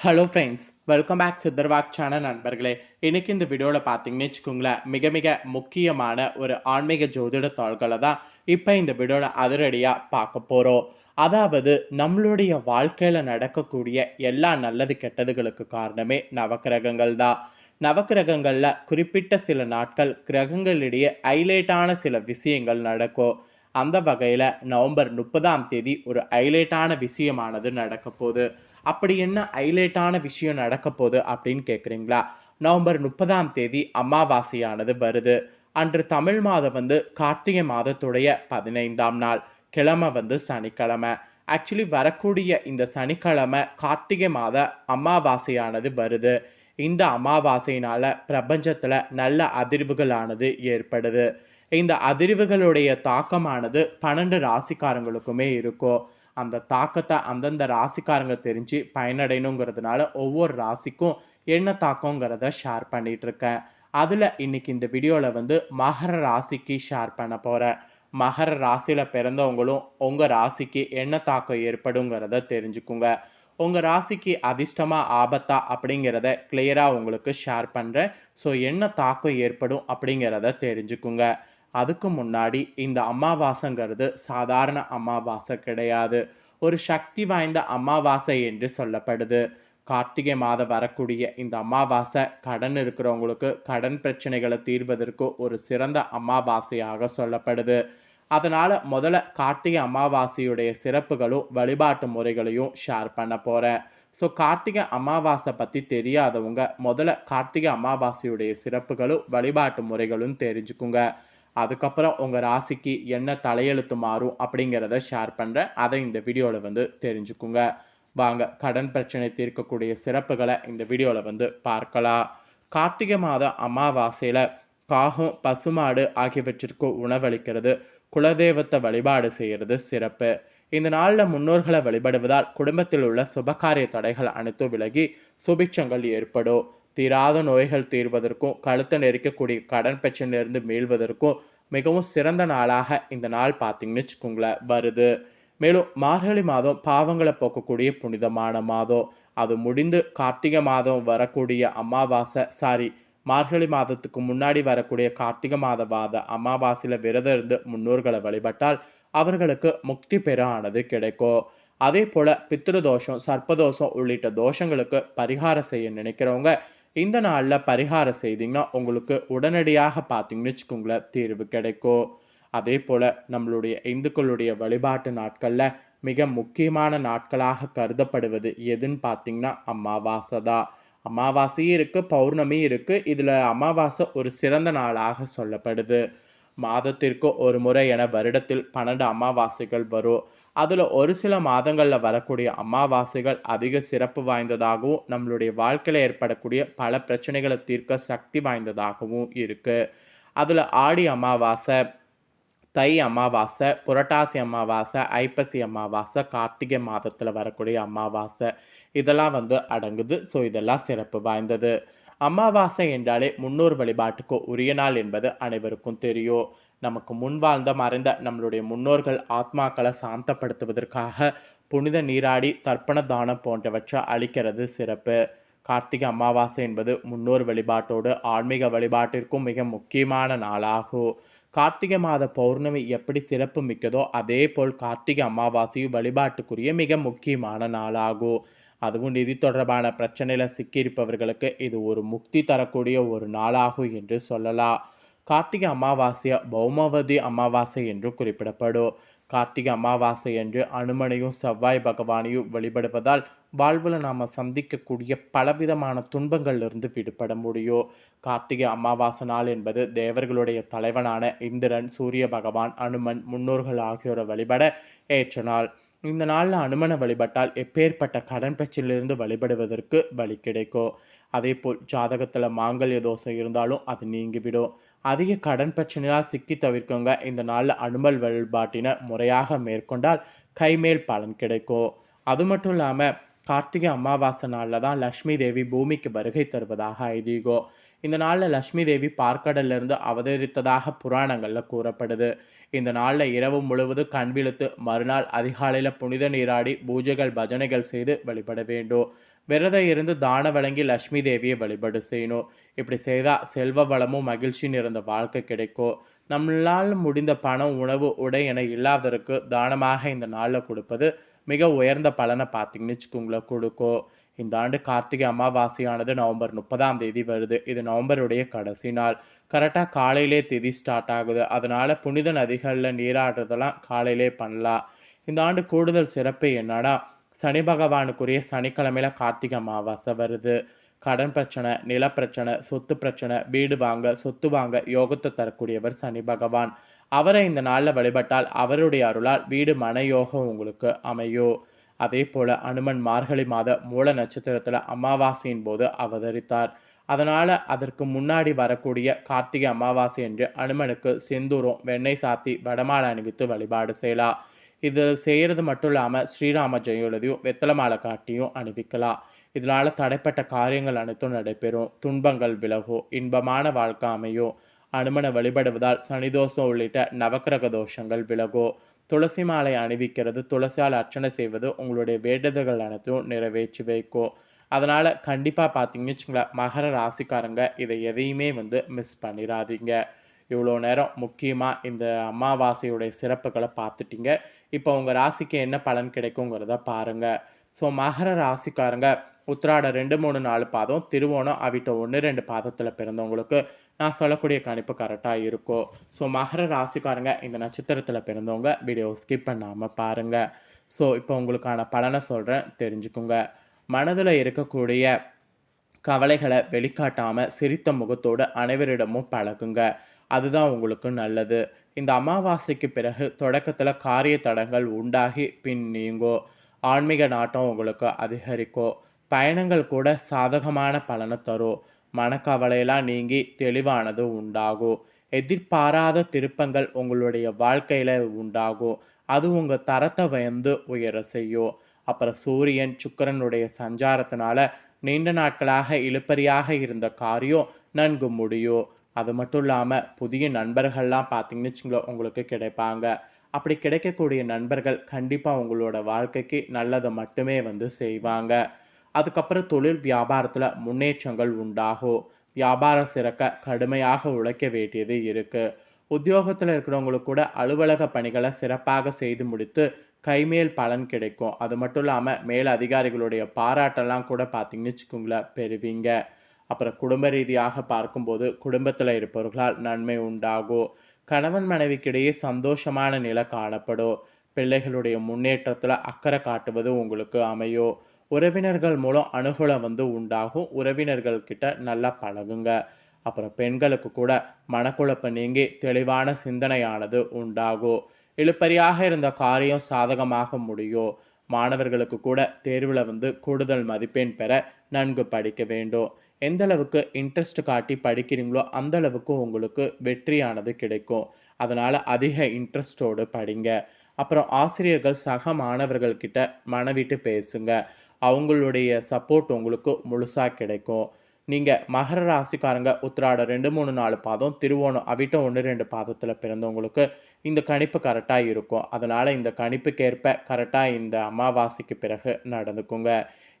Hello friends welcome back சித்தர்வாக் channel நண்பர்களே. இன்றைக்கி இந்த வீடியோவில் பார்த்தீங்கன்னு வச்சுக்கோங்களேன் மிக மிக முக்கியமான ஒரு ஆன்மீக ஜோதிட தாள்களை தான் இப்போ இந்த வீடியோவில் அதிரடியாக பார்க்க போகிறோம் அதாவது நம்மளுடைய வாழ்க்கையில் நடக்கக்கூடிய எல்லா நல்லது கெட்டதுகளுக்கு காரணமே நவக்கிரகங்கள் தான். நவக்கிரகங்களில் குறிப்பிட்ட சில நாட்கள் கிரகங்களிடையே ஹைலைட்டான சில விஷயங்கள் நடக்கும். அந்த வகையில் நவம்பர் முப்பதாம் தேதி ஒரு ஹைலைட்டான விஷயமானது நடக்க போகுது. அப்படி என்ன ஹைலைட்டான விஷயம் நடக்க போகுது அப்படின்னு கேட்குறீங்களா நவம்பர் முப்பதாம் தேதி அமாவாசையானது வருது. அன்று தமிழ் மாதம் வந்து கார்த்திகை மாதத்துடைய பதினைந்தாம் நாள் கிழமை வந்து சனிக்கிழமை. ஆக்சுவலி வரக்கூடிய இந்த சனிக்கிழமை கார்த்திகை மாத அமாவாசையானது வருது. இந்த அமாவாசையினால் பிரபஞ்சத்தில் நல்ல அதிர்வுகளானது ஏற்படுது. இந்த அதிர்வுகளுடைய தாக்கமானது பன்னெண்டு ராசிக்காரங்களுக்குமே இருக்கும் அந்த தாக்கத்தை அந்தந்த ராசிக்காரங்க தெரிஞ்சு பயனடையணுங்கிறதுனால ஒவ்வொரு ராசிக்கும் என்ன தாக்கங்கிறத ஷேர் பண்ணிட்டு இருக்கேன் அதில் இன்னைக்கு இந்த வீடியோவில் வந்து மகர ராசிக்கு ஷேர் பண்ண போகிறேன் மகர ராசியில் பிறந்தவங்களும் உங்கள் ராசிக்கு என்ன தாக்கம் ஏற்படுங்கிறத தெரிஞ்சுக்குங்க. உங்கள் ராசிக்கு அதிர்ஷ்டமாக ஆபத்தா அப்படிங்கிறத கிளியராக உங்களுக்கு ஷேர் பண்ணுறேன் ஸோ என்ன தாக்கம் ஏற்படும் அப்படிங்கிறத தெரிஞ்சுக்குங்க. அதுக்கு முன்னாடி இந்த அமாவாசைங்கிறது சாதாரண அமாவாசை கிடையாது. ஒரு சக்தி வாய்ந்த அமாவாசை என்று சொல்லப்படுது. கார்த்திகை மாதம் வரக்கூடிய இந்த அமாவாசை கடன் இருக்கிறவங்களுக்கு கடன் பிரச்சனைகளை தீர்வதற்கு ஒரு சிறந்த அமாவாசையாக சொல்லப்படுது. அதனால் முதல்ல கார்த்திகை அமாவாசையுடைய சிறப்புகளும் வழிபாட்டு முறைகளையும் ஷேர் பண்ண போகிறேன் ஸோ கார்த்திகை அமாவாசை பற்றி தெரியாதவங்க முதல்ல கார்த்திகை அமாவாசையுடைய சிறப்புகளும் வழிபாட்டு முறைகளும் தெரிஞ்சுக்குங்க. அதுக்கப்புறம் உங்கள் ராசிக்கு என்ன தலையெழுத்து மாறும் அப்படிங்கிறத ஷேர் பண்ணுறேன் அதை இந்த வீடியோவில் வந்து தெரிஞ்சுக்குங்க. வாங்க கடன் பிரச்சனை தீர்க்கக்கூடிய சிறப்புகளை இந்த வீடியோவில் வந்து பார்க்கலாம். கார்த்திகை மாத அமாவாசையில் காகம் பசுமாடு ஆகியவற்றிற்கு உணவளிக்கிறது. குலதெய்வத்தை வழிபாடு செய்கிறது சிறப்பு. இந்த நாளில் முன்னோர்களை வழிபடுவதால் குடும்பத்தில் உள்ள சுபகாரிய தடைகள் அனைத்தும் விலகி சுபிட்சங்கள் ஏற்படும். தீராத நோய்கள் தீர்வதற்கும் கழுத்தை நெரிக்கக்கூடிய கடன் பிரச்சனையிலிருந்து மீள்வதற்கும் மிகவும் சிறந்த நாளாக இந்த நாள் பார்த்தீங்கன்னு வச்சுக்கோங்களேன் வருது. மேலும் மார்கழி மாதம் பாவங்களை போக்கக்கூடிய புனிதமான மாதம். அது முடிந்து கார்த்திகை மாதம் வரக்கூடிய அமாவாசை சாரி மார்கழி மாதத்துக்கு முன்னாடி வரக்கூடிய கார்த்திகை மாத வாத அமாவாசையில் விரதம் இருந்து முன்னோர்களை வழிபட்டால் அவர்களுக்கு முக்தி பெற ஆனது கிடைக்கும். அதே போல் பித்திருதோஷம் சர்ப்பதோஷம் உள்ளிட்ட தோஷங்களுக்கு பரிகாரம் செய்ய நினைக்கிறவங்க இந்த நாளில் பரிகாரம் செய்தீங்கன்னா உங்களுக்கு உடனடியாக பார்த்தீங்கன்னு வச்சுக்கோங்களேன் தீர்வு கிடைக்கும். அதே போல் நம்மளுடைய இந்துக்களுடைய வழிபாட்டு நாட்களில் மிக முக்கியமான நாட்களாக கருதப்படுவது எதுன்னு பார்த்தீங்கன்னா அமாவாசை தான். அமாவாசையும் இருக்குது பௌர்ணமியும் இருக்குது இதில் அமாவாசை ஒரு சிறந்த நாளாக சொல்லப்படுது. மாதத்திற்கு ஒரு முறை என வருடத்தில் பன்னெண்டு அமாவாசைகள் வரும். அதில் ஒரு சில மாதங்களில் வரக்கூடிய அமாவாசைகள் அதிக சிறப்பு வாய்ந்ததாகவும் நம்மளுடைய வாழ்க்கையில் ஏற்படக்கூடிய பல பிரச்சனைகளை தீர்க்க சக்தி வாய்ந்ததாகவும் இருக்குது அதில் ஆடி அமாவாசை தை அமாவாசை புரட்டாசி அமாவாசை ஐப்பசி அமாவாசை கார்த்திகை மாதத்தில் வரக்கூடிய அமாவாசை இதெல்லாம் வந்து அடங்குது. ஸோ இதெல்லாம் சிறப்பு வாய்ந்தது. அமாவாசை என்றாலே முன்னோர் வழிபாட்டுக்கு உரிய நாள் என்பது அனைவருக்கும் தெரியும். நமக்கு முன் வாழ்ந்த மறைந்த நம்மளுடைய முன்னோர்கள் ஆத்மாக்களை சாந்தப்படுத்துவதற்காக புனித நீராடி தர்ப்பண தானம் போன்றவற்றை அளிக்கிறது சிறப்பு. கார்த்திகை அமாவாசை என்பது முன்னோர் வழிபாட்டோடு ஆன்மீக வழிபாட்டிற்கும் மிக முக்கியமான நாளாகும். கார்த்திகை மாத பௌர்ணமி எப்படி சிறப்பு மிக்கதோ அதே போல் கார்த்திகை அமாவாசையும் வழிபாட்டுக்குரிய மிக முக்கியமான நாளாகும். அதுவும் நிதி தொடர்பான பிரச்சனையில் சிக்கியிருப்பவர்களுக்கு இது ஒரு முக்தி தரக்கூடிய ஒரு நாளாகும் என்று சொல்லலாம். கார்த்திகை அமாவாசையை பௌமாவதி அமாவாசை என்று குறிப்பிடப்படும். கார்த்திகை அமாவாசை என்று அனுமனையும் செவ்வாய் பகவானையும் வழிபடுவதால் வாழ்வில் நாம் சந்திக்கக்கூடிய பலவிதமான துன்பங்களிலிருந்து விடுபட முடியும். கார்த்திகை அமாவாசை நாள் என்பது தேவர்களுடைய தலைவனான இந்திரன் சூரிய பகவான் அனுமன் முன்னோர்கள் ஆகியோரை வழிபட ஏற்ற நாள். இந்த நாளில் அனுமனை வழிபட்டால் எப்பேற்பட்ட கடன் பிரச்சனையிலிருந்து வழிபடுவதற்கு வழி கிடைக்கும் அதே போல் ஜாதகத்தில் மாங்கல்ய தோசை இருந்தாலும் அது நீங்கிவிடும். அதிக கடன் பிரச்சனையால் சிக்கி தவிர்க்கங்க இந்த நாளில் அனுமல் வழிபாட்டினை முறையாக மேற்கொண்டால் கைமேல் பலன் கிடைக்கும் அது மட்டும் இல்லாமல் கார்த்திகை அமாவாசை நாளில் தான் லக்ஷ்மி தேவி பூமிக்கு வருகை தருவதாக ஐதீகம் இந்த நாளில் லக்ஷ்மி தேவி பார்க்கடலிருந்து அவதரித்ததாக புராணங்களில் கூறப்படுது. இந்த நாளில் இரவு முழுவதும் கண் விழுத்து மறுநாள் அதிகாலையில் புனித நீராடி பூஜைகள் பஜனைகள் செய்து வழிபட வேண்டும். விரதம் இருந்து தான வழங்கி லட்சுமி தேவியை வழிபாடு செய்யணும். இப்படி செய்தால் செல்வ வளமும் மகிழ்ச்சி நிறைந்த வாழ்க்கை கிடைக்கும். நம்மளால் முடிந்த பணம் உணவு உடை என இல்லாதவருக்கு தானமாக இந்த நாளில் கொடுப்பது மிக உயர்ந்த பலனை பார்த்தீங்கன்னு வச்சுக்கோங்களேன் கொடுக்கும். இந்த ஆண்டு கார்த்திகை அமாவாசையானது நவம்பர் முப்பதாம் தேதி வருது. இது நவம்பருடைய கடைசி நாள். கரெக்டாக காலையிலே திதி ஸ்டார்ட் ஆகுது. அதனால் புனித நதிகளில் நீராடுறதெல்லாம் காலையிலே பண்ணலாம். இந்த ஆண்டு கூடுதல் சிறப்பு என்னன்னா சனி பகவானுக்குரிய சனிக்கிழமையில கார்த்திகை அமாவாசை வருது. கடன் பிரச்சனை நிலப்பிரச்சனை சொத்து பிரச்சனை வீடு வாங்க சொத்து வாங்க யோகத்தை தரக்கூடியவர் சனி பகவான். அவரை இந்த நாளில் வழிபட்டால் அவருடைய அருளால் வீடு மன யோகம் உங்களுக்கு அமையும். அதே போல அனுமன் மார்கழி மாத மூல நட்சத்திரத்தில் அமாவாசையின் போது அவதரித்தார். அதனால் அதற்கு முன்னாடி வரக்கூடிய கார்த்திகை அமாவாசை என்று அனுமனுக்கு செந்தூரம் வெண்ணெய் சாத்தி வடமாலை அணிவித்து வழிபாடு செய்யலாம் இது செய்கிறது மட்டும் இல்லாமல் ஸ்ரீராம ஜெயலதியும் வெத்தலை மாலை காட்டியும் அணிவிக்கலாம். இதனால் தடைப்பட்ட காரியங்கள் அனைத்தும் நடைபெறும். துன்பங்கள் விலகும். இன்பமான வாழ்க்கை அமையும். அனுமனை வழிபடுவதால் சனிதோஷம் உள்ளிட்ட நவக்கிரக தோஷங்கள் விலகும். துளசி மாலை அணிவிக்கிறது துளசியால் அர்ச்சனை செய்வது உங்களுடைய வேண்டுதல்கள் அனைத்தும் நிறைவேற்றி வைக்கும். அதனால் கண்டிப்பாக பார்த்தீங்கன்னு வச்சுங்களேன் மகர ராசிக்காரங்க இதை எதையுமே வந்து மிஸ் பண்ணிடாதீங்க இவ்வளோ நேரம் முக்கியமாக இந்த அமாவாசையுடைய சிறப்புகளை பார்த்துட்டீங்க. இப்போ உங்கள் ராசிக்கு என்ன பலன் கிடைக்குங்கிறத பாருங்கள் ஸோ மகர ராசிக்காரங்க உத்திராட ரெண்டு மூணு நாலு பாதம் திருவோணம் அவிட்ட ஒன்று ரெண்டு பாதத்தில் பிறந்தவங்களுக்கு நான் சொல்லக்கூடிய கணிப்பு கரெக்டாக இருக்கும் ஸோ மகர ராசிக்காரங்க இந்த நட்சத்திரத்தில் பிறந்தவங்க வீடியோ ஸ்கிப் பண்ணாமல் பாருங்கள் ஸோ இப்போ உங்களுக்கான பலனை சொல்கிறேன் தெரிஞ்சுக்குங்க. மனதில் இருக்கக்கூடிய கவலைகளை வெளிக்காட்டாமல் சிரித்த முகத்தோடு அனைவரிடமும் பழகுங்க. அதுதான் உங்களுக்கு நல்லது. இந்த அமாவாசைக்கு பிறகு தொடக்கத்தில் காரிய தடங்கள் உண்டாகி பின் நீங்கோ. ஆன்மீக நாட்டம் உங்களுக்கு அதிகரிக்கும் பயணங்கள் கூட சாதகமான பலனை தரும். மனக்கவலையெல்லாம் நீங்கி தெளிவானது உண்டாகும். எதிர்பாராத திருப்பங்கள் உங்களுடைய வாழ்க்கையில் உண்டாகும். அது உங்கள் தரத்தை வந்து உயர செய்யும். அப்புறம் சூரியன் சுக்கரனுடைய சஞ்சாரத்தினால நீண்ட நாட்களாக இழுப்பறியாக இருந்த காரியம் நன்கு முடியும். அது மட்டும் இல்லாமல் புதிய நண்பர்கள்லாம் பார்த்தீங்கன்னு வச்சுங்களோ உங்களுக்கு கிடைப்பாங்க. அப்படி கிடைக்கக்கூடிய நண்பர்கள் கண்டிப்பாக உங்களோட வாழ்க்கைக்கு நல்லதை மட்டுமே வந்து செய்வாங்க. அதுக்கப்புறம் தொழில் வியாபாரத்தில் முன்னேற்றங்கள் உண்டாகும். வியாபாரம் சிறக்க கடுமையாக உழைக்க வேண்டியது இருக்குது உத்தியோகத்தில் இருக்கிறவங்களுக்கு கூட அலுவலக பணிகளை சிறப்பாக செய்து முடித்து கைமேல் பலன் கிடைக்கும். அது மட்டும் இல்லாமல் மேல் அதிகாரிகளுடைய பாராட்டெல்லாம் கூட பார்த்தீங்கன்னு வச்சுக்கோங்களேன் பெறுவீங்க. அப்புறம் குடும்ப ரீதியாக பார்க்கும்போது குடும்பத்தில் இருப்பவர்களால் நன்மை உண்டாகும். கணவன் மனைவிக்கிடையே சந்தோஷமான நிலை காணப்படும். பிள்ளைகளுடைய முன்னேற்றத்தில் அக்கறை காட்டுவது உங்களுக்கு அமையும். உறவினர்கள் மூலம் அனுகூலம் வந்து உண்டாகும். உறவினர்கள்கிட்ட நல்லா பழகுங்க. அப்புறம் பெண்களுக்கு கூட மனக்குழப்பம் நீங்கி தெளிவான சிந்தனையானது உண்டாகும். இழுப்பறியாக இருந்த காரியம் சாதகமாக முடியும் மாணவர்களுக்கு கூட தேர்வில் வந்து கூடுதல் மதிப்பெண் பெற நன்கு படிக்க வேண்டும். எந்த அளவுக்கு இன்ட்ரெஸ்ட் காட்டி படிக்கிறீங்களோ அந்த அளவுக்கு உங்களுக்கு வெற்றியானது கிடைக்கும். அதனால் அதிக இன்ட்ரெஸ்டோடு படிங்க. அப்புறம் ஆசிரியர்கள் சக மாணவர்கள்கிட்ட மனவிட்டு பேசுங்க. அவங்களுடைய சப்போர்ட் உங்களுக்கு முழுசாக கிடைக்கும். நீங்கள் மகர ராசிக்காரங்க உத்திராட ரெண்டு மூணு நாலு பாதம் திருவோணம் அவிட்டம் ஒன்று ரெண்டு பாதத்தில் பிறந்தவங்களுக்கு இந்த கணிப்பு கரெக்டாக இருக்கும். அதனால் இந்த கணிப்புக்கேற்ப கரெக்டாக இந்த அமாவாசைக்கு பிறகு நடந்துக்குங்க.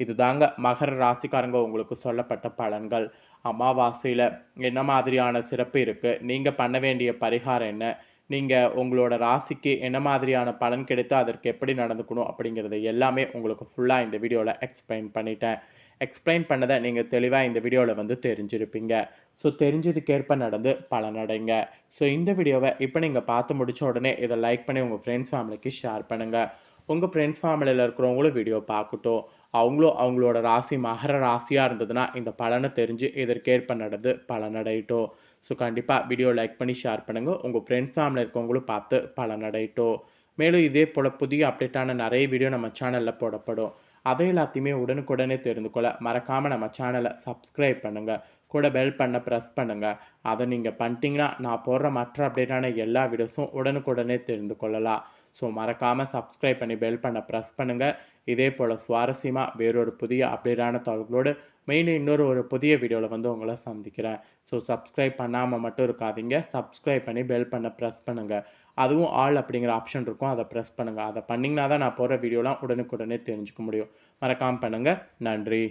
இது தாங்க மகர ராசிக்காரங்க உங்களுக்கு சொல்லப்பட்ட பலன்கள். அமாவாசையில் என்ன மாதிரியான சிறப்பு இருக்குது நீங்கள் பண்ண வேண்டிய பரிகாரம் என்ன? நீங்கள் உங்களோட ராசிக்கு என்ன மாதிரியான பலன் கிடைத்தோ அதற்கு எப்படி நடந்துக்கணும் அப்படிங்கிறது எல்லாமே உங்களுக்கு ஃபுல்லாக இந்த வீடியோவில் எக்ஸ்பிளைன் பண்ணிட்டேன். எக்ஸ்பிளைன் பண்ணதை நீங்கள் தெளிவாக இந்த வீடியோவில் வந்து தெரிஞ்சிருப்பீங்க. ஸோ தெரிஞ்சதுக்கேற்ப நடந்து பலனடைங்க ஸோ இந்த வீடியோவை இப்போ நீங்கள் பார்த்து முடித்த உடனே இதை லைக் பண்ணி உங்கள் ஃப்ரெண்ட்ஸ் ஃபேமிலிக்கு ஷேர் பண்ணுங்கள் உங்கள் ஃப்ரெண்ட்ஸ் ஃபேமிலியில் இருக்கிறவங்களும் வீடியோ பார்க்கட்டும். அவங்களும் அவங்களோட ராசி மகர ராசியாக இருந்ததுன்னா இந்த பலனை தெரிஞ்சு இதற்கேற்ப நடந்து பலனடையட்டும் ஸோ கண்டிப்பாக வீடியோ லைக் பண்ணி ஷேர் பண்ணுங்கள் உங்கள் ஃப்ரெண்ட்ஸ் ஃபேமிலி இருக்கவங்களும் பார்த்து பலனடையட்டும். மேலும் இதே போல் புதிய அப்டேட்டான நிறைய வீடியோ நம்ம சேனலில் போடப்படும். அதை எல்லாத்தையுமே உடனுக்குடனே தெரிந்து கொள்ள மறக்காமல் நம்ம சேனலை சப்ஸ்கிரைப் பண்ணுங்கள் கூட பெல் பண்ண ப்ரெஸ் பண்ணுங்கள் அதை நீங்கள் பண்ணிட்டீங்கன்னா நான் போடுற மற்ற அப்டேட்டான எல்லா வீடியோஸும் உடனுக்குடனே தெரிந்து கொள்ளலாம். ஸோ மறக்காமல் சப்ஸ்கிரைப் பண்ணி பெல் பண்ண ப்ரெஸ் பண்ணுங்கள் இதே போல் சுவாரஸ்யமாக வேறொரு புதிய அப்டேட்டான தகவலோடு மெயின் இன்னொரு ஒரு புதிய வீடியோவில் வந்து உங்களை சந்திக்கிறேன். ஸோ சப்ஸ்கிரைப் பண்ணாமல் மட்டும் இருக்காதீங்க. சப்ஸ்கிரைப் பண்ணி பெல் பண்ண ப்ரெஸ் பண்ணுங்கள் அதுவும் ஆல் அப்படிங்கிற ஆப்ஷன் இருக்கும். அதை ப்ரெஸ் பண்ணுங்கள் அதை பண்ணிங்கன்னா தான் நான் போகிற வீடியோலாம் உடனுக்குடனே தெரிஞ்சுக்க முடியும். மறக்காமல் பண்ணுங்கள் நன்றி.